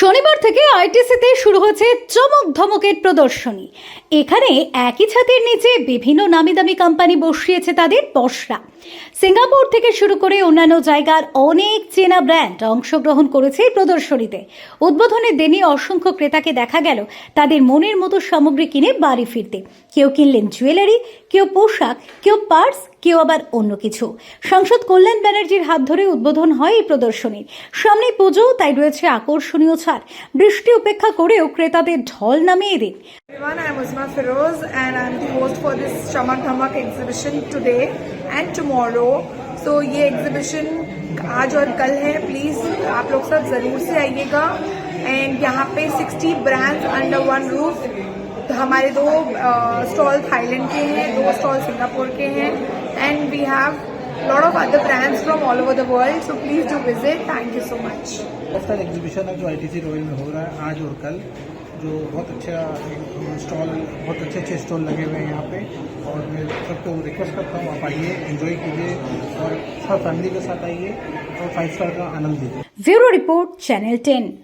শনিবার থেকে আইটিসিতে শুরু হচ্ছে চমক ধমকের প্রদর্শনী। এখানে একই ছাদের নিচে বিভিন্ন নামি দামি কোম্পানি বসিয়েছে তাদের পসরা সিঙ্গাপুর থেকে শুরু করে অন্যান্য জায়গার অনেক চেনা ব্র্যান্ড অংশগ্রহণ করেছে এই প্রদর্শনীতে। উদ্বোধনের দিনে অসংখ্য ক্রেতাকে দেখা গেল তাদের মনের মতো সামগ্রী কিনে বাড়ি ফিরতে। কেউ কিনলেন জুয়েলারি, কেউ পোশাক, কেউ পার্স কেউ আবার অন্য কিছু সংসদ কল্যাণ ব্যানার্জির হাত ধরে উদ্বোধন হয় এই প্রদর্শনীর সামনে পুজো তাই রয়েছে আকর্ষণীয় ছাড় বৃষ্টি উপেক্ষা করেও ক্রেতাদের ঢল নামিয়ে দিন everyone, I'm Uzma Feroz and I'm the host for this Chamak Dhamak exhibition today and tomorrow. So ये exhibition आज और कल है प्लीज आप लोग सब जरूर से आइएगा एंड यहाँ पे 60 ब्रांड्स अंडर वन रूफ तो हमारे दो स्टॉल थाईलैंड के हैं दो स्टॉल सिंगापुर के हैं and we have lot of other brands from all over the world so please do visit thank you so much हफ़्ता एग्जीबिशन है जो आई टी रॉयल में हो रहा है आज और कल जो बहुत अच्छा स्टॉल बहुत अच्छे अच्छे स्टॉल लगे हुए हैं यहाँ पे और मैं सबको रिक्वेस्ट करता हूँ आप आइए एंजॉय कीजिए और फैमिली के साथ आइए और फाइव स्टार का आनंद लीजिए। Bureau report channel ten